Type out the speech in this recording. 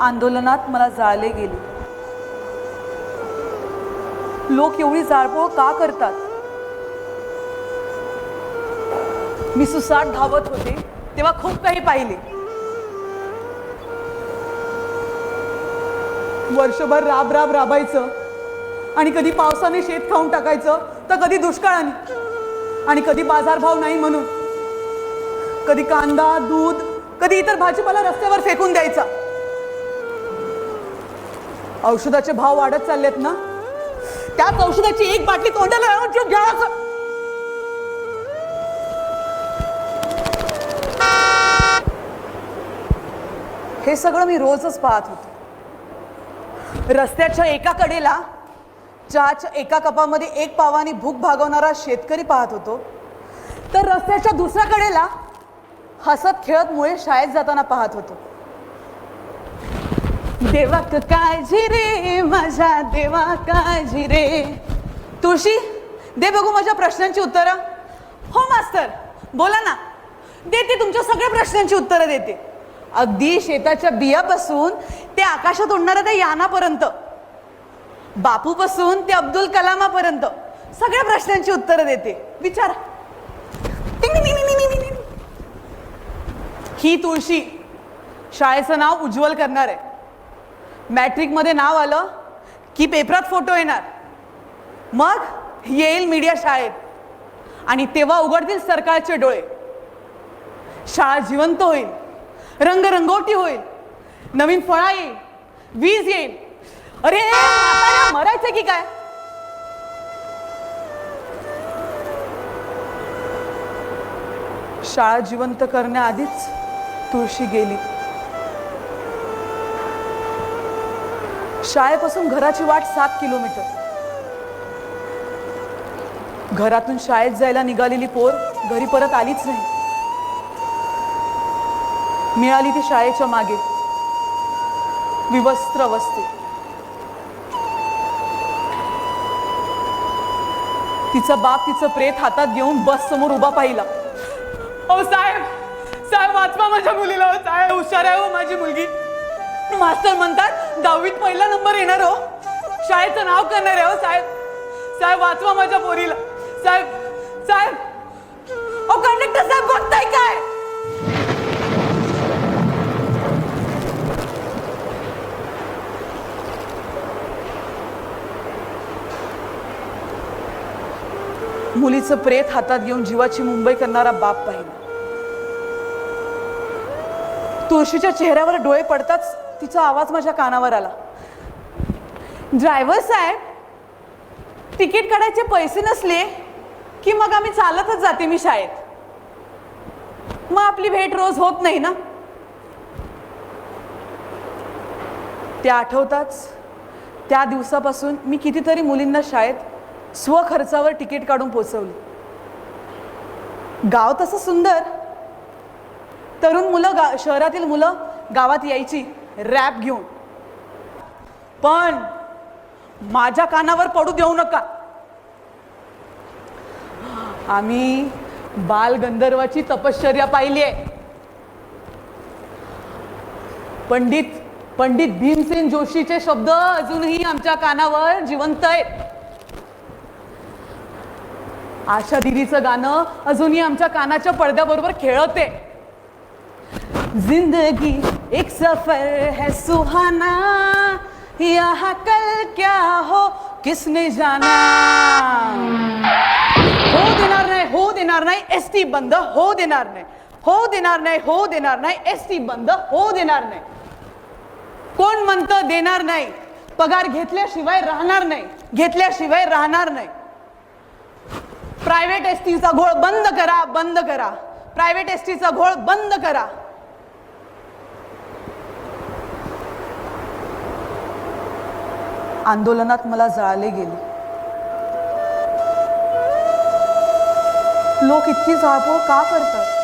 आंदोलनात मला जाळले गेले. लोक एवढी जाळपोळ का करतात? मी सुसाट धावत होते तेव्हा खूप काही पाहिले. वर्षभर राब राब राबायचं आणि कधी पावसाने शेत खाऊन टाकायचं तर कधी दुष्काळाने. आणि कधी बाजारभाव नाही म्हणून. कधी कांदा दूध कधी इतर भाजीपाला रस्त्यावर फेकून द्यायचा. औषधाचे भाव वाढत चाललेत ना? त्याच औषधाची एक बाटली तोंडाला लावून जीव घ्यावाचा हे सगळं मी रोजच पाहत होते. रस्त्याच्या एका कडेला चहाच्या एका कपामध्ये एक पावाने भूक भागवणारा शेतकरी पाहत होतो. तर रस्त्याच्या दुसऱ्या कडेला हसत खेळत मुळे शाळेत जाताना पाहत होतो. देवा क काळजी रे माझ्या देवा काळजी रे. तुळशी दे बघू माझ्या प्रश्नांची उत्तरं. हो मास्तर बोला ना. देते तुमच्या सगळ्या प्रश्नांची उत्तरं देते. अगदी शेताच्या बियापासून ते आकाशात उडणाऱ्या त्या यानापर्यंत बापूपासून ते अब्दुल कलामापर्यंत सगळ्या प्रश्नांची उत्तरं देते. विचारा. ही तुळशी शाळेचं नाव उज्ज्वल करणार आहे. मॅट्रिकमध्ये नाव आलं की पेपरात फोटो येणार. मग येईल मीडिया शाळेत. आणि तेव्हा उघडतील सरकारचे डोळे. शाळा जिवंत होईल. रंगरंगोटी होईल. नवीन फळा येईल. वीज येईल. अरे मरायचं की काय? शाळा जिवंत करण्याआधीच तुळशी गेली. शाळेपासून घराची वाट सात किलोमीटर. घरातून शाळेत जायला निघालेली पोर घरी परत आलीच नाही. मिळाली ती शाळेच्या मागे. विवस्त्र वस्ती. तिचा बाप तिचं प्रेत हातात घेऊन बस समोर उभा पाहिला. ओ साहेब साहेब वाचवा माझ्या मुलीला. साहेब हुशार आहे हो माझी मुलगी. मास्टर म्हणतात दहावीत पहिला नंबर येणार हो. शाळेचं नाव करणार आहे हो साहेब. साहेब वाचवा माझ्या पोरीला. साहेब साहेब. ओ कंडक्टर साहेब बघताय काय? मुलीचं प्रेत हातात घेऊन जीवाची मुंबई करणारा बाप पाहिला. तुळशीच्या चेहऱ्यावर डोळे पडताच तिचा आवाज माझ्या कानावर आला. ड्रायव्हर साहेब तिकीट काढायचे पैसे नसले की मग आम्ही चालतच जाते मी शाळेत. मग आपली भेट रोज होत नाही ना? ते आठवताच त्या दिवसापासून मी कितीतरी मुलींना शाळेत स्वखर्चावर तिकीट काढून पोचवली. गाव तसं सुंदर. तरुण मुलं गा शहरातील मुलं गावात यायची. रॅप घेऊन. पण माझ्या कानावर पडू देऊ नका. आम्ही बाल गंधर्वाची तपश्चर्या पाहिली आहे पंडित पंडित भीमसेन जोशीचे शब्द अजूनही आमच्या कानावर जिवंत आहेत. आशा दिदीचं गाणं अजूनही आमच्या कानाच्या पडद्याबरोबर खेळत. आहे जिंदगी एक सफर है सुहाना। यहाँ कल क्या हो किसने जाना? हो देणार नाही हो देणार नाही एस टी बंद हो देणार नाही। हो देणार नाही हो देणार नाही एस टी बंद हो देणार नाही। कोण म्हणतं देणार नाही? पगार घेतल्याशिवाय राहणार नाही घेतल्याशिवाय राहणार नाही. प्रायव्हेट एस टीचा घोळ बंद करा बंद करा. प्रायव्हेट एस टीचा घोळ बंद करा. आंदोलनात मला जळाले गेले. लोक इतकी जाळपोळ का करतात?